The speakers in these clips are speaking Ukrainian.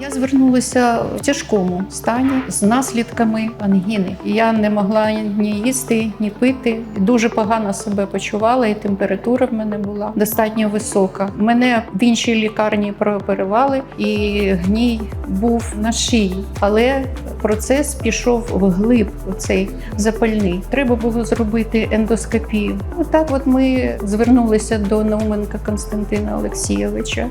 Я звернулася в тяжкому стані з наслідками ангіни. Я не могла ні їсти, ні пити. Дуже погано себе почувала, і температура в мене була достатньо висока. Мене в іншій лікарні прооперували, і гній був на шиї, але процес пішов вглиб цей запальний. Треба було зробити ендоскопію. Отак, от ми звернулися до Науменка Константина Олексійовича.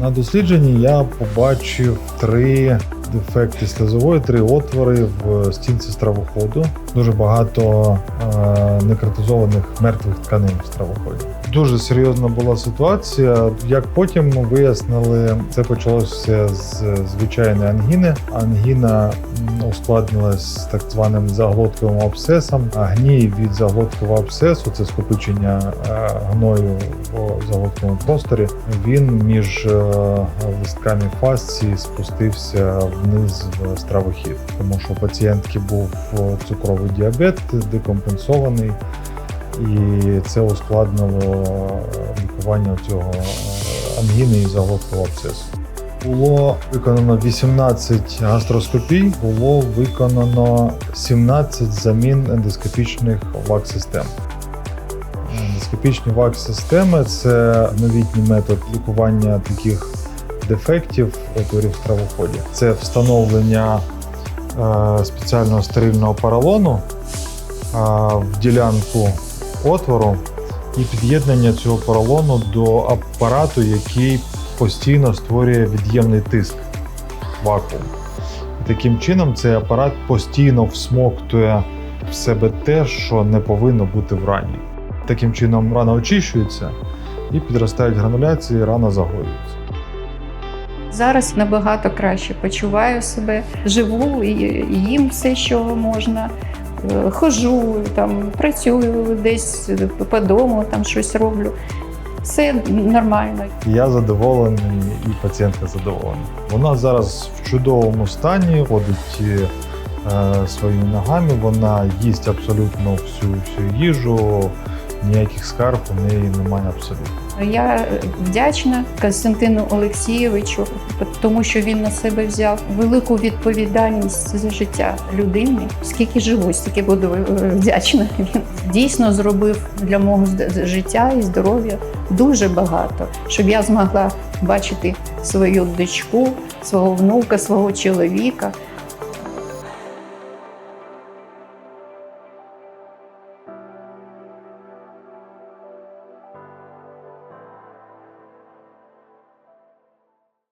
На дослідженні я побачив три дефекти сльозової, три отвори в стінці стравоходу. Дуже багато е, некротизованих мертвих тканин в стравоході. Дуже серйозна була ситуація. Як потім вияснили, це почалося з звичайної ангіни. Ангіна м, ускладнилась з так званим заглотковим абсцесом. А гній від заглоткового абсцесу це скопичення е, гною в заглотковому просторі. Він між е, листками фасції спустився вниз в стравохід, тому що у пацієнтки був е, цукровий діабет, декомпенсований, і це ускладнило е, лікування цього ангіни і заглоткового абсцесу. Було виконано 18 гастроскопій, було виконано 17 замін ендоскопічних вак-систем. Ендоскопічні вак-системи це новітній метод лікування таких дефектів отворів в стравоході. Це встановлення е, спеціального стерильного поролону е, в ділянку отвору і під'єднання цього поролону до апарату, який постійно створює від'ємний тиск вакуум. Таким чином цей апарат постійно всмоктує в себе те, що не повинно бути в рані. Таким чином рана очищується і підростають грануляції, рана загоюється. Зараз набагато краще почуваю себе, живу і їм все, що можна. Е, Хожу, там, працюю десь по дому, там щось роблю. Все нормально. Я задоволений, і пацієнтка задоволена. Вона зараз в чудовому стані, ходить е, своїми ногами, вона їсть абсолютно всю, всю їжу, ніяких скарг у неї немає абсолютно. Я вдячна Константину Олексійовичу, тому що він на себе взяв велику відповідальність за життя людини. Скільки живу, стільки буду е, вдячна. Він дійсно зробив для мого життя і здоров'я дуже багато, щоб я змогла бачити свою дочку, свого внука, свого чоловіка.